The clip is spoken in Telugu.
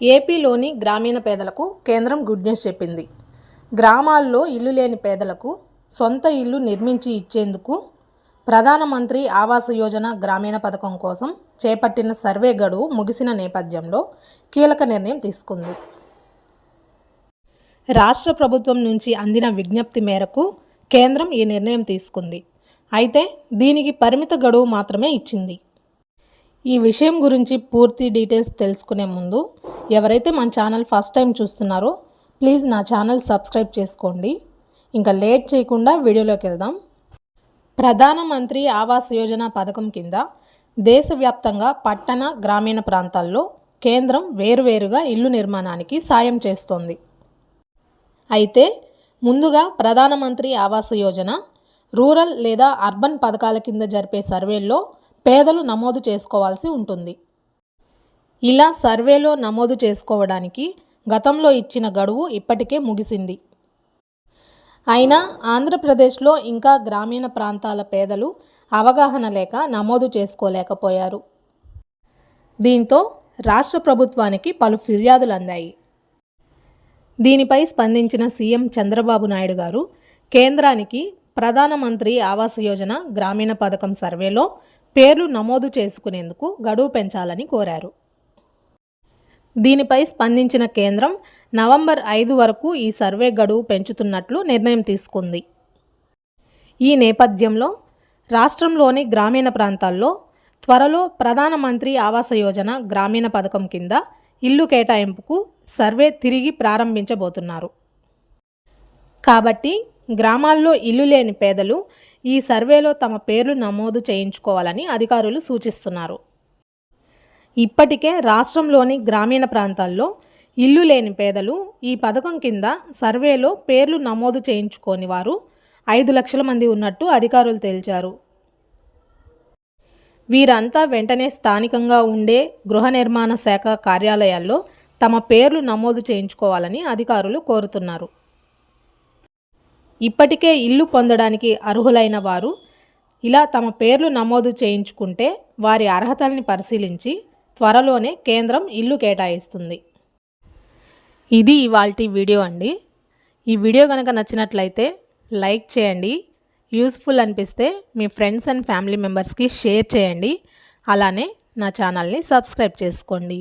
ఏపీలోని గ్రామీణ పేదలకు కేంద్రం గుడ్ న్యూస్ చెప్పింది. గ్రామాల్లో ఇల్లు లేని పేదలకు సొంత ఇల్లు నిర్మించి ఇచ్చేందుకు ప్రధానమంత్రి ఆవాస్ యోజన గ్రామీణ పథకం కోసం చేపట్టిన సర్వే గడువు ముగిసిన నేపథ్యంలో కీలక నిర్ణయం తీసుకుంది. రాష్ట్ర ప్రభుత్వం నుంచి అందిన విజ్ఞప్తి మేరకు కేంద్రం ఈ నిర్ణయం తీసుకుంది. అయితే దీనికి పరిమిత గడువు మాత్రమే ఇచ్చింది. ఈ విషయం గురించి పూర్తి డీటెయిల్స్ తెలుసుకునే ముందు ఎవరైతే మన ఛానల్ ఫస్ట్ టైం చూస్తున్నారో ప్లీజ్ నా ఛానల్ సబ్స్క్రైబ్ చేసుకోండి. ఇంకా లేట్ చేయకుండా వీడియోలోకి వెళ్దాం. ప్రధానమంత్రి ఆవాస్ యోజన పథకం కింద దేశవ్యాప్తంగా పట్టణ గ్రామీణ ప్రాంతాల్లో కేంద్రం వేరువేరుగా ఇల్లు నిర్మాణానికి సాయం చేస్తోంది. అయితే ముందుగా ప్రధానమంత్రి ఆవాస్ యోజన రూరల్ లేదా అర్బన్ పథకాల కింద జరిపే సర్వేల్లో పేదలు నమోదు చేసుకోవాల్సి ఉంటుంది. ఇలా సర్వేలో నమోదు చేసుకోవడానికి గతంలో ఇచ్చిన గడువు ఇప్పటికే ముగిసింది. అయినా ఆంధ్రప్రదేశ్లో ఇంకా గ్రామీణ ప్రాంతాల పేదలు అవగాహన లేక నమోదు చేసుకోలేకపోయారు. దీంతో రాష్ట్ర ప్రభుత్వానికి పలు ఫిర్యాదులు అందాయి. దీనిపై స్పందించిన సీఎం చంద్రబాబు నాయుడు గారు కేంద్రానికి ప్రధానమంత్రి ఆవాస్ యోజన గ్రామీణ పథకం సర్వేలో పేర్లు నమోదు చేసుకునేందుకు గడువు పెంచాలని కోరారు. దీనిపై స్పందించిన కేంద్రం నవంబర్ ఐదు వరకు ఈ సర్వే గడువు పెంచుతున్నట్లు నిర్ణయం తీసుకుంది. ఈ నేపథ్యంలో రాష్ట్రంలోని గ్రామీణ ప్రాంతాల్లో త్వరలో ప్రధానమంత్రి ఆవాస యోజన గ్రామీణ పథకం కింద ఇల్లు కేటాయింపుకు సర్వే తిరిగి ప్రారంభించబోతున్నారు. కాబట్టి గ్రామాల్లో ఇల్లు లేని పేదలు ఈ సర్వేలో తమ పేర్లు నమోదు చేయించుకోవాలని అధికారులు సూచిస్తున్నారు. ఇప్పటికే రాష్ట్రంలోని గ్రామీణ ప్రాంతాల్లో ఇల్లు లేని పేదలు ఈ పథకం కింద సర్వేలో పేర్లు నమోదు చేయించుకోని వారు ఐదు లక్షల మంది ఉన్నట్టు అధికారులు తేల్చారు. వీరంతా వెంటనే స్థానికంగా ఉండే గృహ నిర్మాణ శాఖ కార్యాలయాల్లో తమ పేర్లు నమోదు చేయించుకోవాలని అధికారులు కోరుతున్నారు. ఇప్పటికే ఇల్లు పొందడానికి అర్హులైన వారు ఇలా తమ పేర్లు నమోదు చేయించుకుంటే వారి అర్హతల్ని పరిశీలించి త్వరలోనే కేంద్రం ఇల్లు కేటాయిస్తుంది. ఇది ఇవాల్టి వీడియో అండి. ఈ వీడియో కనుక నచ్చినట్లయితే లైక్ చేయండి. యూస్ఫుల్ అనిపిస్తే మీ ఫ్రెండ్స్ అండ్ ఫ్యామిలీ మెంబర్స్కి షేర్ చేయండి. అలానే నా ఛానల్ని సబ్స్క్రైబ్ చేసుకోండి.